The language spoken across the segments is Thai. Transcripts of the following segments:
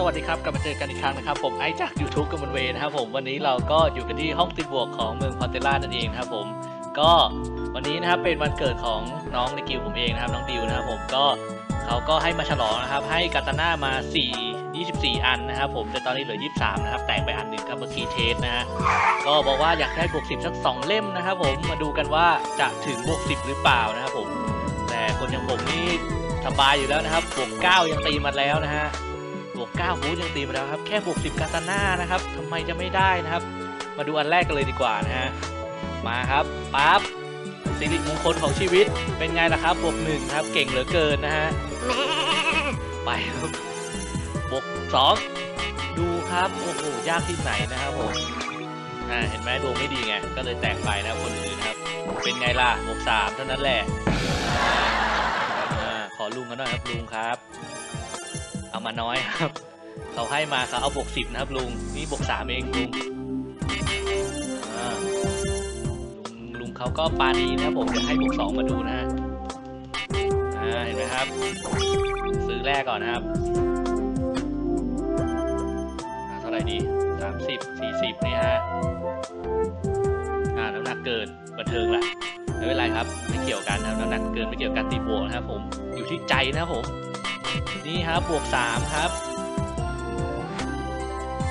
สวัสดีครับกลับมาเจอกันอีกครั้งนะครับ ผมไอจาก YouTube กับมันเวนะครับผมวันนี้เราก็อยู่กันที่ห้องติดบวกของเมืองพอเตล่านั่นเองนะครับผมก็วันนี้นะครับเป็นวันเกิดของน้องในกิวผมเองนะครับน้องดิวนะครับผมก็เขาก็ให้มาฉลองนะครับให้กาตาน่ามา 4 24 อันนะครับผมแต่ตอนนี้เหลือ 23 นะครับ แตกไปอันหนึ่งครับเมื่อกี้เทสนะฮะก็บอกว่าอยากได้บวก 10 สัก 2 เล่มนะครับผมมาดูกันว่าจะถึงบวก 10 หรือเปล่านะครับผมแต่คนอย่างผมนี่สบายอยู่แล้วนะครับบวก 9 ยังตีมาแล้วนะฮะ วก9บูธยังตีมาแล้วครับ แค่บวก10 กาตาน่านะครับทำไมจะไม่ได้นะครับ มาดูอันแรกกันเลยดีกว่านะฮะ มาครับปั๊บสิริมงคลของชีวิตเป็นไงล่ะครับ บวก1ครับ เก่งเหลือเกินนะฮะ ไปครับบวก2ดูครับ โอ้โห ยากที่ไหนนะครับผมอ่าเห็นไหมดวงไม่ดีไง ก็เลยแตกไปนะครับคนอื่นครับ เป็นไงล่ะบวก3เท่านั้นแหละอ่าขอลุงกันหน่อยครับลุงครับ เอามาน้อยครับ เขาให้มาเขาเอาบวกสิบนะครับลุง นี่บวกสามเองลุงลุงลุงเขาก็ปานีนะผมเดี๋ยวให้บวกสองมาดูนะฮะเห็นไหมครับ ซื้อแรกก่อนนะครับเท่าไหร่ดีสามสิบสี่สิบนี่ฮะอ่าน้ำหนักเกินบันเทิงแหละไม่เป็นไรครับ ไม่เกี่ยวกันนะน้ำหนักเกินไม่เกี่ยวกับตีบวกนะครับผมอยู่ที่ใจนะครับผม นี่ครับบวก3ครับ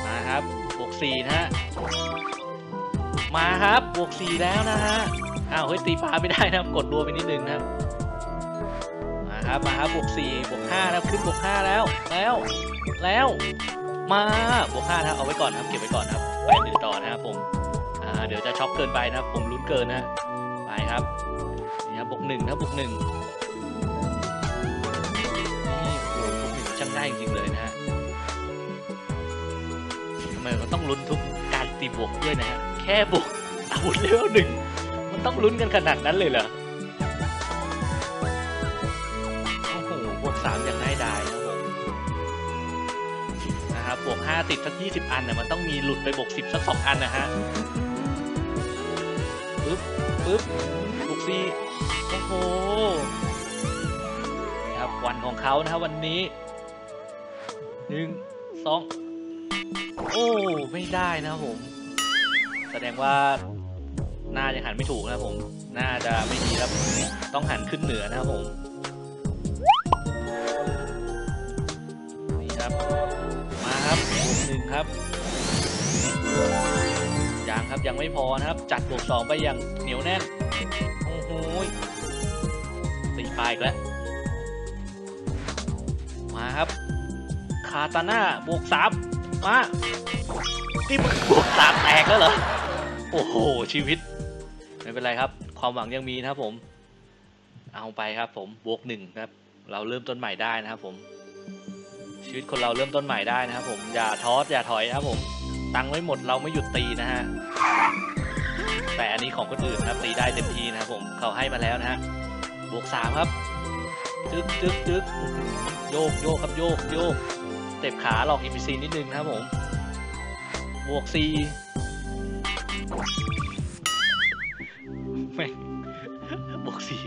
มาครับบวก4นะฮะ มาครับบวก4แล้วนะฮะ อ้าวเฮ้ยตีฟ้าไม่ได้นะกดรัวไปนิดนึงนะครับ มาครับมาครับบวก4บวก5นะขึ้นบวก5แล้วแล้วแล้วมาบวก5นะเอาไว้ก่อนครับเก็บไว้ก่อนครับไปหนึ่งต่อนะครับผมเดี๋ยวจะช็อปเกินไปนะครับผมลุ้นเกินนะไปครับนี่ครับบวกหนึ่งนะบวกหนึ่ง ช่างได้จริงๆเลยนะฮะทำไมมันต้องลุ้นทุกการตีบวกด้วยนะฮะแค่บวกอาวุธเลเวลหนึ่งมันต้องลุ้นกันขนาดนั้นเลยเหรอโอ้โหบวกสามยังง่ายดายนะผมนะครับบวกห้าติดสักยี่สิบอันเนี่ยมันต้องมีหลุดไปบวกสิบสักสองอันนะฮะปึ๊บปึ๊บบวกสี่โอ้โหครับวันของเขานะครับวันนี้ หนึ่งสองโอ้ ไม่ได้นะครับผม แสดงว่าหน้ายังหันไม่ถูกนะครับผม น่าจะไม่ดีครับ ต้องหันขึ้นเหนือนะครับผมนี่ครับ มาครับบวกหนึ่งครับยังครับยังไม่พอนะครับ จัดบวกสองไปอย่างเหนียวแน่นโอ้โหตีปลายอีกแล้วาตาน่าบวกสามมานี่มึงบวกสามแตกแล้วเหรอ โอ้โห ชีวิต ไม่เป็นไรครับ ความหวังยังมีนะครับผม เอาไปครับผมบวกหนึ่งครับ เราเริ่มต้นใหม่ได้นะครับผม ชีวิตคนเราเริ่มต้นใหม่ได้นะครับผม อย่าท้ออย่าถอยนะครับผม ตังไม่หมดเราไม่หยุดตีนะฮะ แต่อันนี้ของคนอื่นนะครับตีได้เต็มที่นะครับผม เขาให้มาแล้วนะฮะ บวกสามครับ จึ๊กจึ๊กจึ๊กโยกโยกครับโยกโยก เต็บขาหลอกอีพีซีนิดนึงนะครับผม บวกซีแม่งบวกสี่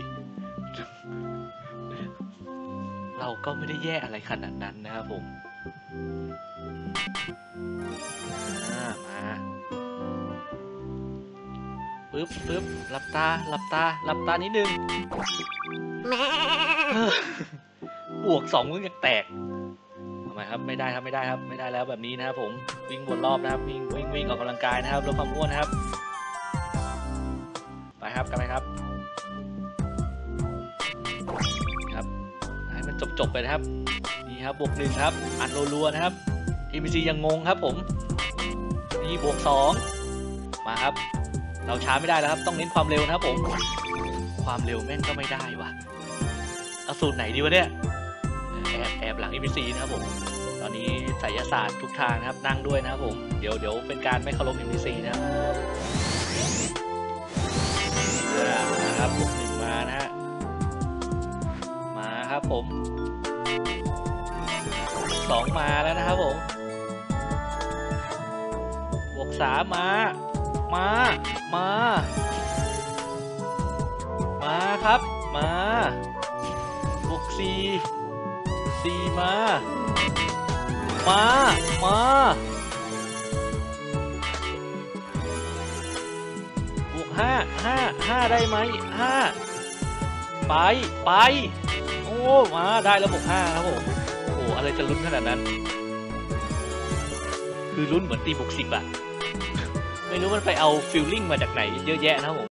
เราก็ไม่ได้แย่อะไรขนาดนั้นนะครับผมอ่ามาปึ๊บปึ๊บหลับตาหลับตาหลับตานิดนึงบวกสองมึงยังแตก ไมครับไม่ได้ครับไม่ได้ครับไม่ได้แล้วแบบนี้นะครับผมวิ่งวนรอบนะครับวิ่งวิ่งวิ่งออกกำลังกายนะครับลดความอ้วนนะครับ ไปครับกันไปครับครับให้มันจบจบไปนะครับนี่ครับบวกหนึ่งครับอัดรัวๆนะครับ EBC ยังงงครับผมนี่บวกสองมาครับ เราช้าไม่ได้แล้วครับต้องเน้นความเร็วนะครับผม ความเร็วแม่งก็ไม่ได้วะเอาสูตรไหนดีวะเนี่ย แอบแอบหลัง NPC นะครับผม ตอนนี้ไสยศาสตร์ทุกทางนะครับนั่งด้วยนะครับผม เดี๋ยวเดี๋ยวเป็นการไม่เคารพ NPC นะครับมาครับบวกหนึ่งมานะฮะ มาครับผมสองมาแล้วนะครับผมบวกสามมา มา มา มาครับ มาบวกสี่ สี่มา มา มา บวกห้าห้าห้าได้ไหมห้าไป ไป โอ้ มา ได้แล้วบวกห้าครับผม โอ้อะไรจะลุ้นขนาดนั้น คือลุ้นเหมือนตีบวกสิบอะไม่รู้มันไปเอาฟิลลิ่งมาจากไหนเยอะแยะนะครับผม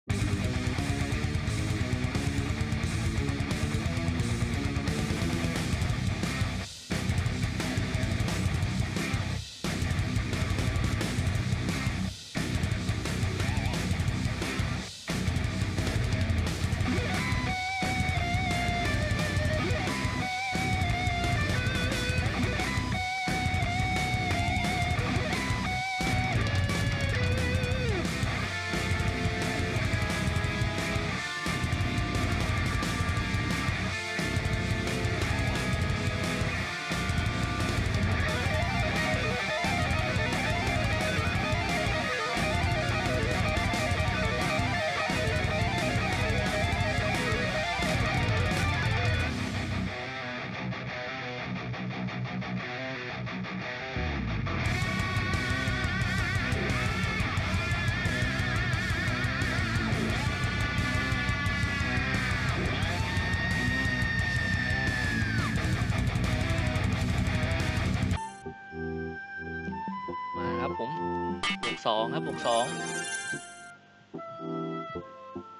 องครับบวกสอง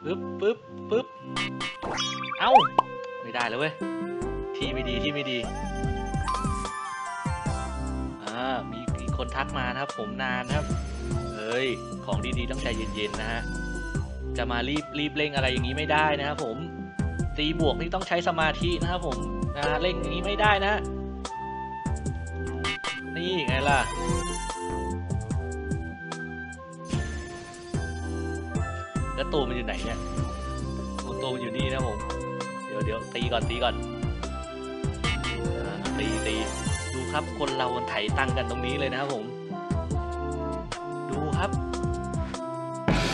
ปึ๊บปึ๊บปึ๊บเอ้า ไม่ได้แล้วเว้ย ที่ไม่ดีที่ไม่ดี อ่า มีมีคนทักมานะครับผมนานครับเฮ้ย ของดีๆต้องใจเย็นๆนะฮะ จะมารีบรีบเร่งอะไรอย่างนี้ไม่ได้นะครับผม ตีบวกนี่ต้องใช้สมาธินะครับผมนะเร่งอย่างนี้ไม่ได้นะ นี่ไงล่ะ แล้วตัวมันอยู่ไหนเนี่ยโอ้ตัวมันอยู่นี่นะผม เดี๋ยวเดี๋ยวตีก่อนตีก่อนอตีตีดูครับคนเรามันไถตังกันตรงนี้เลยนะครับผม ดูครับ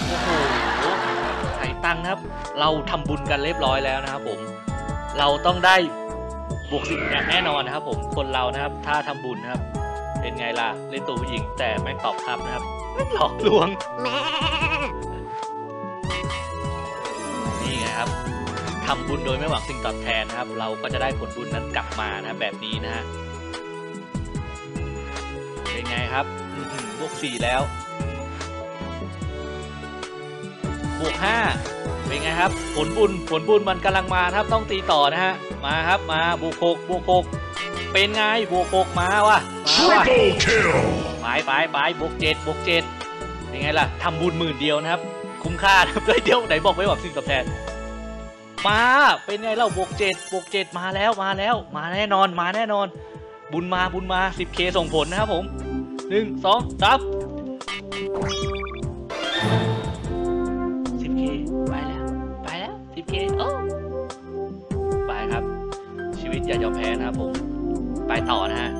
โอ้โหไถตังครับ เราทำบุญกันเรียบร้อยแล้วนะครับผม เราต้องได้บวกสิบแน่นอนนะครับ ผมคนเรานะครับ ถ้าทำบุญนะครับ เป็นไงล่ะเล่นตัวผู้หญิงแต่แม่ตอบครับนะครับหลอกลวง นี่ไงครับทำบุญโดยไม่หวังสิ่งตอบแทนนะครับ เราก็จะได้ผลบุญนั้นกลับมานะครับแบบนี้นะฮะเป็นไงครับอื้อหือบวกสี่แล้วบวกห้าเป็นไงครับ ผลบุญผลบุญมันกำลังมานะครับต้องตีต่อนะฮะมาครับมาบวกหกบวกหกเป็นไงบวกหกมาว่ะมาว่ะ Triple kill! ไปไปไปบวกเจ็ดบวกเจ็ดเป็นไงล่ะทำบุญหมื่นเดียวนะครับ คุ้มค่าครับเดี๋ยวไหนบอกไม่หวังสิ่งตอบแทนมาเป็นไงเล่าบวกเจ็ดบวกเจ็ดมาแล้วมาแล้ว มาแน่นอนมาแน่นอน บุญมาบุญมา 10k ส่งผลนะครับผมหนึ่งสองสาม 10k ไปแล้วไปแล้ว 10k โอ้ไปครับ ชีวิตอย่ายอมแพ้นะครับผม ไปต่อนะฮะ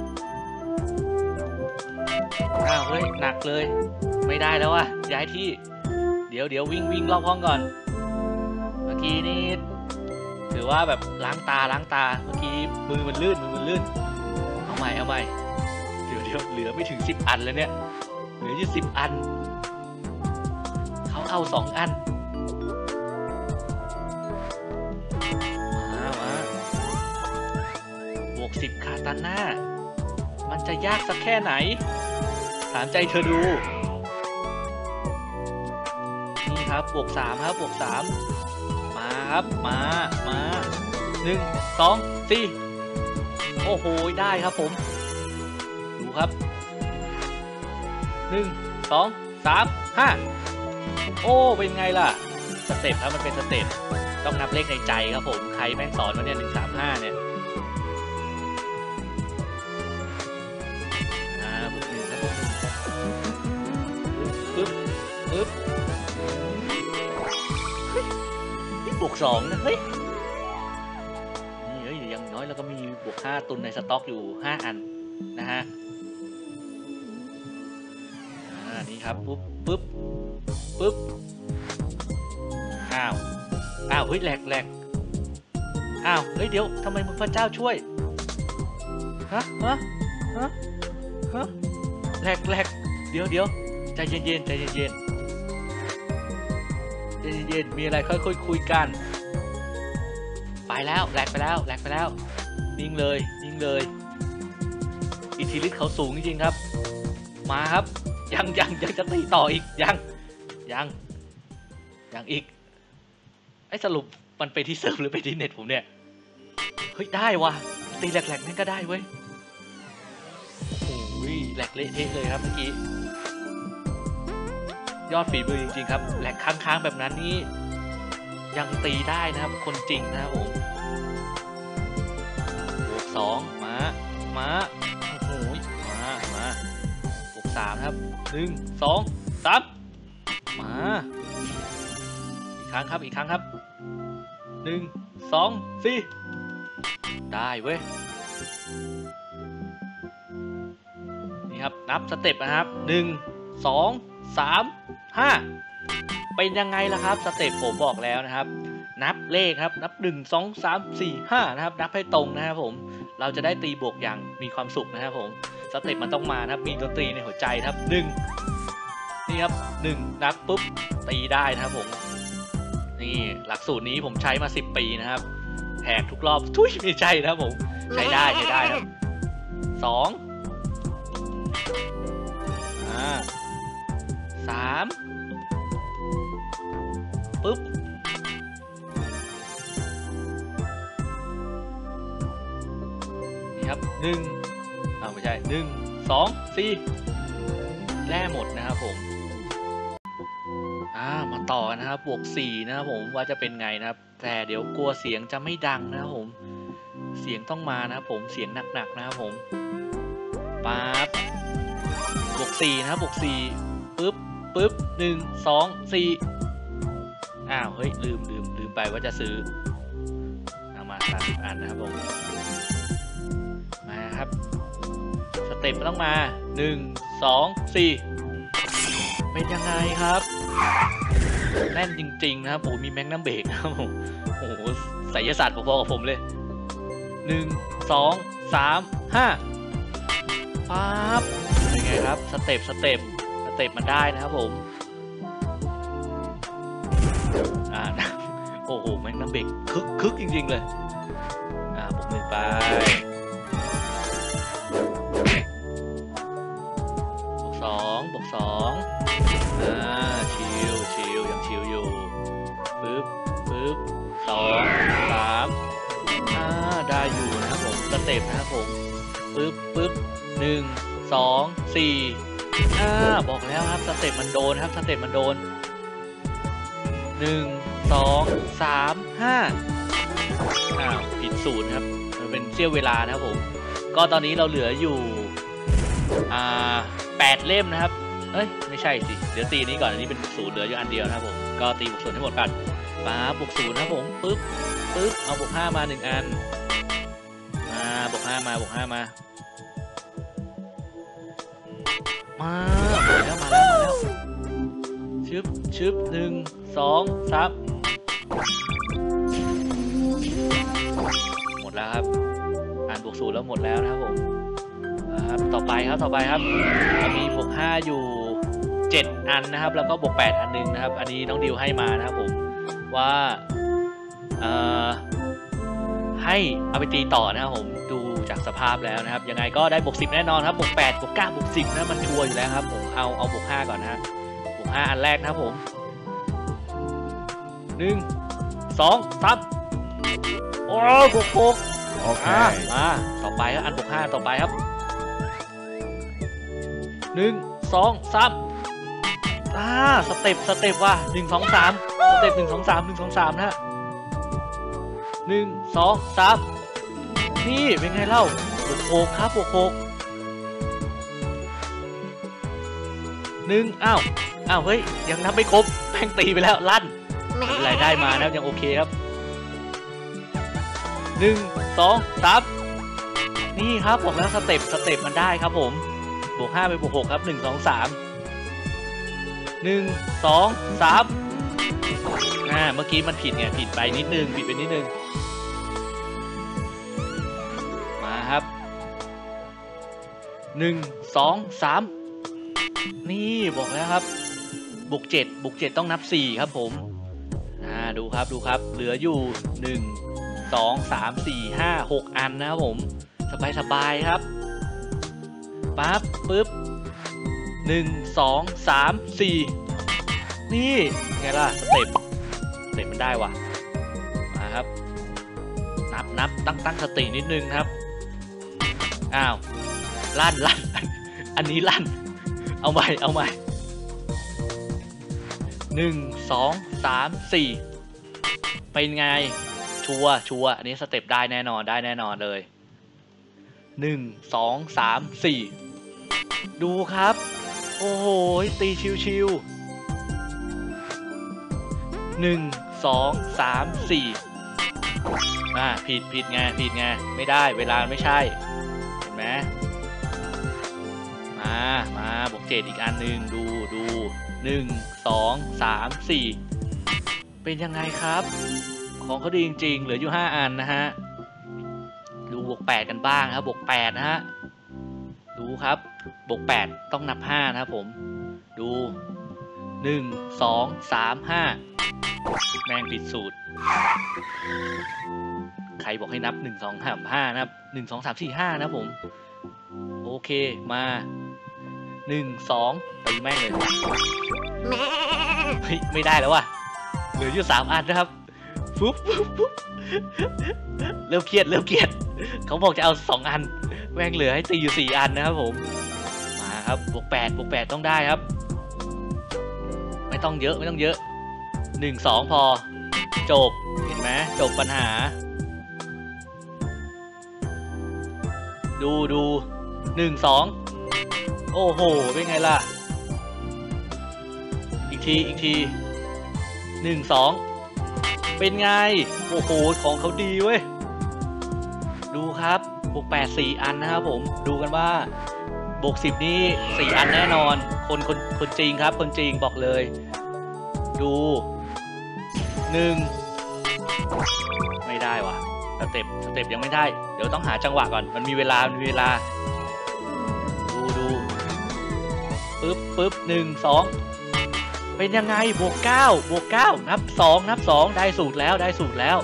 อ้าวเฮ้ยหนักเลย ไม่ได้แล้วว่ะย้ายที่ ดี๋ยวเดี๋ยววิ่งวิ่งรอบห้องก่อน เมื่อกี้นี่ถือว่าแบบล้างตาล้างตา เมื่อกี้มือมันลื่นมือมันลื่น เอาใหม่เอาใหม่ เดี๋ยวเดี๋ยวเหลือไม่ถึงสิบอันแล้วเนี่ย เหลืออยู่สิบอัน เขาเอาสองอัน มามาบวกสิบคาตาน่า มันจะยากสักแค่ไหน ถามใจเธอดู บวกสามครับบวกสามมาครับ มา มาหนึ่งสองสี่โอ้โห ได้ครับผม ดูครับหนึ่งสองสามห้าโอ้ เป็นไงล่ะ สเต็ปครับมันเป็นสเต็ปต้องนับเลขในใจครับผม ใครแม่งสอนมาเนี่ยหนึ่งสามห้าเนี่ย วกสองนะเฮ้ยนี่เฮ้ยย่างน้อยเราก็มีบวกห้าตุนในสต็อกอยู่ห้าอันนะฮะอ่านี่ครับปุ๊บปุ๊บปุ๊บอ้าวอ้าวเฮ้ยแหลกแหลกอ้าวเฮ้ยเดี๋ยวทำไมมึงพระเจ้าช่วยฮะฮะฮะฮะแหลกแหลกเดี๋ยวเดี๋ยวใจเย็นเย็นๆใจเย็นๆ เย็นๆมีอะไรค่อยคุยคุยกัน ไปแล้วแหลกไปแล้วแหลกไปแล้ว นิ่งเลยนิ่งเลย อิทธิฤทธิ์เขาสูงจริงๆครับ มาครับ ยังยังยังจะตีต่ออีกยังยังยังอีกไอ้สรุปมันไปที่เซิร์ฟหรือไปที่เน็ตผมเนี่ยเฮ้ยได้วะตีแหลกๆนั่นก็ได้เว้ยโอ้ยแหลกเละเทะเลยครับเมื่อกี้ ยอดฝีมือจริง ๆ ครับแหลกค้างๆแบบนั้นนี่ยังตีได้นะครับ คนจริงนะครับผมบวกสองมามาโอ้โหมามาบวกสามครับหนึ่งสองสามมาอีกครั้งครับอีกครั้งครับหนึ่งสองสี่ได้เว้ยนี่ครับนับสเต็ปนะครับหนึ่งสองสาม ห้าเป็นยังไงล่ะครับสเต็ปผมบอกแล้วนะครับ นับเลขครับนับหนึ่งสองสามสี่ห้านะครับนับให้ตรงนะครับผมเราจะได้ตีบวกอย่างมีความสุขนะครับผมสเต็ปมันต้องมานะครับมีดนตรีในหัวใจครับหนึ่งนี่ครับหนึ่งนับปุ๊บตีได้นะครับผมนี่หลักสูตรนี้ผมใช้มา 10 ปีนะครับแหกทุกรอบทุยไม่ใช่นะครับผมใช้ได้ใช้ได้ครับสองอ่าสาม ปุ๊บนี่ครับหนึ่งอ้าไม่ใช่หนึ่งสองสี่แร่หมดนะครับผมอ่ามาต่อนนะครับบวกสี่นะครับผมว่าจะเป็นไงนะครับ แต่เดี๋ยวกลัวเสียงจะไม่ดังนะครับผม เสียงต้องมานะครับผมเสียงหนักๆนะครับผมปั๊บบวกสี่นะครับบวกสี่ปึ๊บปึ๊บหนึ่งสองสี่ อ้าวเฮ้ยลืมลืมลืมไปว่าจะซื้อเอามาสามสิบอันนะครับผมมาครับสเต็ปมันต้องมาหนึ่งสองสี่เป็นยังไงครับแน่นจริงๆนะครับโอ้มีแม็กนัมเบรกนะครับผมโอ้โหไสยศาสตร์พอๆกับผมเลยหนึ่งสองสามห้าปั๊บเป็นไงครับสเต็ปสเต็ปสเต็ปมันได้นะครับผม อ่าโอ้โหแม็กนัมเบรกคึกคึกจริง ๆ เลย อ่าบวกหนึ่งไปบวกสองบวกสองอ่าชิลชิลยังชิลอยู่ปึ๊บปึ๊บสองสามอ่าได้อยู่นะครับผมสเต็ปนะครับผมปึ๊บปึ๊บหนึ่งสองสี่อ่าบอกแล้วครับสเต็ปมันโดนครับสเต็ปมันโดน หนึ่งสองสามห้าอ้าวผิดศูนย์ครับมันเป็นเสี้ยวเวลานะครับผม ก็ตอนนี้เราเหลืออยู่อ่าแปดเล่มนะครับเอ้ยไม่ใช่สิ เดี๋ยวตีนี้ก่อนอันนี้เป็นศูนย์เหลืออยู่อันเดียวนะครับผม ก็ตีบวกศูนย์ให้หมดกันป๊าบวกศูนย์นะครับผมปึ๊บปึ๊บเอาบวกห้ามาหนึ่งอันมาบวกห้ามาบวกห้ามามามาแล้วมาแล้วมาแล้วชึบชึบหนึ่ง สองสามหมดแล้วครับ อ่านบวกศูนย์แล้วหมดแล้วนะครับผมครับต่อไปครับต่อไปครับมีบวกห้าอยู่7อันนะครับ แล้วก็บวก8อันหนึงนะครับ อันนี้น้องดิวให้มานะครับผมว่าเอ่อให้เอาไปตีต่อนะครับผมดูจากสภาพแล้วนะครับ ยังไงก็ได้บวก10แน่นอนครับบวก8บวก9บวก10นะมันชัวร์อยู่แล้วครับผมเอาเอาบวก5ก่อนนะบวก5อันแรกนะครับผม หนึ่งสองสามโอ้บวกหกอะ Okay. มาต่อไปครับอันบวกห้าต่อไปครับหนึ่งสองสามอ่าสเต็ปสเต็ปว่ะหนึ่งสองสามสเต็ปหนึ่งสองสามหนึ่งสองสามนะฮะหนึ่งสองสามนี่เป็นไงเล่าบวกหกครับบวกหกหนึ่งอ้าวอ้าวเฮ้ยยังนับไม่ครบแม่งตีไปแล้วลั่น ไม่เป็นได้มานะยังโอเคครับหนึ่งสองสามนี่ครับบอกแล้วสเต็ปสเต็ปมันได้ครับผมบวกห้าไปบวกหกครับหนึ่งสองสามหนึ่งสองสามอ่าเมื่อกี้มันผิดไงผิดไปนิดนึงผิดไปนิดนึงมาครับหนึ่งสองสามนี่บอกแล้วครับบุกเจ็ดบุกเจ็ดต้องนับสี่ครับผม ดูครับดูครับ เหลืออยู่หนึ่งสองสามสี่ห้าหกอันนะครับผม สบายสบายครับปั๊บปึ๊บหนึ่งสองสามสี่นี่ ไงล่ะ สเต็ปสเต็ปมันได้ว่ะ มาครับ นับนับตั้งตั้งสตินิดนึงครับ อ้าว ลั่นลั่นอันนี้ลั่น เอาใหม่ เอาใหม่หนึ่งสองสามสี่ เป็นไง ชัวชัวอันนี้สเต็ปได้แน่นอนได้แน่นอนเลยหนึ่งสองสามสี่ดูครับ โอ้โห ตีชิวๆหนึ่งสองสามสี่อ่าผิดผิดไงผิดไงไม่ได้เวลาไม่ใช่ เห็นไหมมามาบวกเจ็ดอีกอันหนึ่งดูดูหนึ่งสองสามสี่ เป็นยังไงครับ ของเขาดีจริง ๆ เหลืออยู่ห้าอันนะฮะ ดูบวกแปดกันบ้างครับบวกแปดนะฮะ ดูครับบวกแปดต้องนับห้านะครับผม ดูหนึ่งสองสามห้าแม่งผิดสูตร ใครบอกให้นับหนึ่งสองสามห้านะครับหนึ่งสองสามสี่ห้านะครับผม โอเคมาหนึ่งสองตีแม่งเลยเฮ้ยไม่ได้แล้วว่ะ เหลืออยู่สามอันนะครับฟุ๊บฟุ๊บฟุ๊บเริ่มเครียดเริ่มเครียด เขาบอกจะเอาสองอัน แม่งเหลือให้ตีอยู่สี่อันนะครับผม มาครับบวกแปดบวกแปดต้องได้ครับ ไม่ต้องเยอะไม่ต้องเยอะหนึ่งสองพอ จบเห็นไหมจบปัญหา ดูดูหนึ่งสองโอ้โห เป็นไงล่ะ อีกที อีกที หนึ่งสองเป็นไง โอ้โห ของเขาดีเว้ย ดูครับบวกแปดสี่อันนะครับผม ดูกันว่าบวกสิบนี่สี่อันแน่นอน คนคนคนจริงครับ คนจริงบอกเลย ดูหนึ่งไม่ได้ว่ะสเต็ปสเต็ปยังไม่ได้ เดี๋ยวต้องหาจังหวะก่อน มันมีเวลา มันมีเวลา ดูดูปึ๊บปึ๊บหนึ่งสอง เป็นยังไงบวกเก้าบวกเก้านับสองนับสองได้สูตรแล้วได้สูตรแล้ว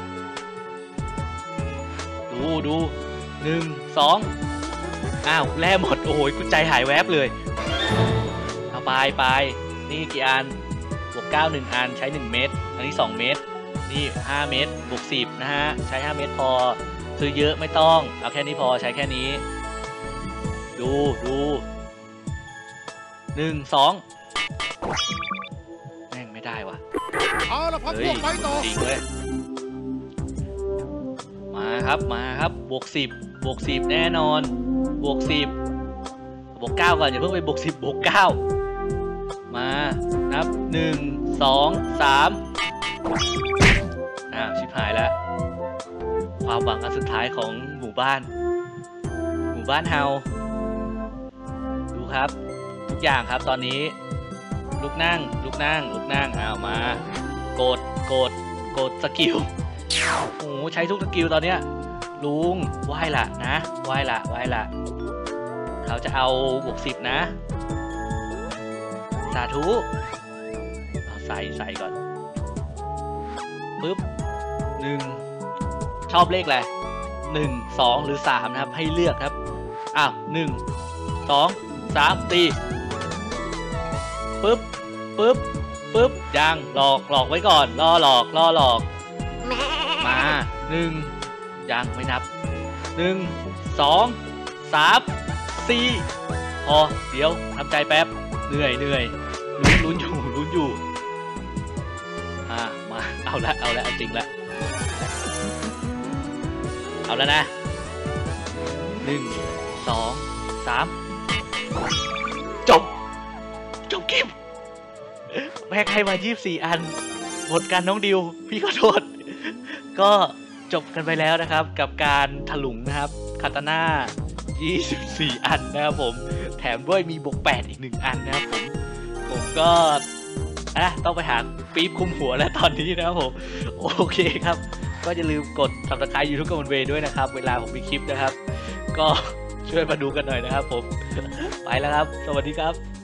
ดูดูหนึ่งสองอ้าวแล่หมด โอ้โหกูใจหายแวบเลย เอาไปไปนี่กี่อันบวกเก้าหนึ่งอันใช้หนึ่งเม็ดอันนี้สองเม็ดนี่ห้าเม็ดบวกสิบนะฮะ ใช้ห้าเม็ดพอ ซื้อเยอะไม่ต้อง เอาแค่นี้พอใช้แค่นี้ ดูดูหนึ่งสอง ไม่ได้ว่ะเอาละพักเฮ้พยวกไปต่อจริงเลยมาครับมาครับบวกสิบบวกสิบแน่นอนบวกสิบบวกเก้าก่อนอย่าเพิ่งไปบวกสิบบวกเก้ามานับหนึ่งสองสามอ้าวชิบหายแล้วความหวังอันสุดท้ายของหมู่บ้าน หมู่บ้านเฮาดูครับ ทุกอย่างครับตอนนี้ ลุกนั่ง ลุกนั่ง ลุกนั่งอ้าวมา กด กด กดสกิล โอ้โหใช้ทุกสกิลตอนเนี้ย ลุงไหวละนะ ไหวละไหวละ เขาจะเอาบวกสิบนะ สาธุเอาใส่ใส่ก่อน ปึ๊บหนึ่ง ชอบเลขอะไรหนึ่งสองหรือสามนะครับ ให้เลือกครับ อ้าวหนึ่งสองสามตีปึ๊บ ปึ๊บปึ๊บยังหลอกหลอกไว้ก่อนล่อหลอกล่อหลอก มาหนึ่งยังไม่นับหนึ่งสองสามสี่พอเดี๋ยวทำใจแป๊บเหนื่อยเหนื่อยลุ้นลุ้นอยู่ลุ้นอยู่อ่ามาเอาละเอาละเอาจริงละเอาแล้วนะหนึ่งสองสามจบจบเกม แม่งให้มา 24 อัน หมดกันน้องดิว พี่ขอโทษ ก็จบกันไปแล้วนะครับ กับการถลุงนะครับคาตาน่า24 อันนะครับผม แถมด้วยมีบวก 8 อีก 1 อันนะครับผม ผมก็อะต้องไปหาปี๊บคุมหัวแล้วตอนนี้นะครับผม โอเคครับ ก็อย่าลืมกด subscribe YouTube กับมันเวด้วยนะครับ เวลาผมมีคลิปนะครับ ก็ช่วยมาดูกันหน่อยนะครับผม ไปแล้วครับ สวัสดีครับ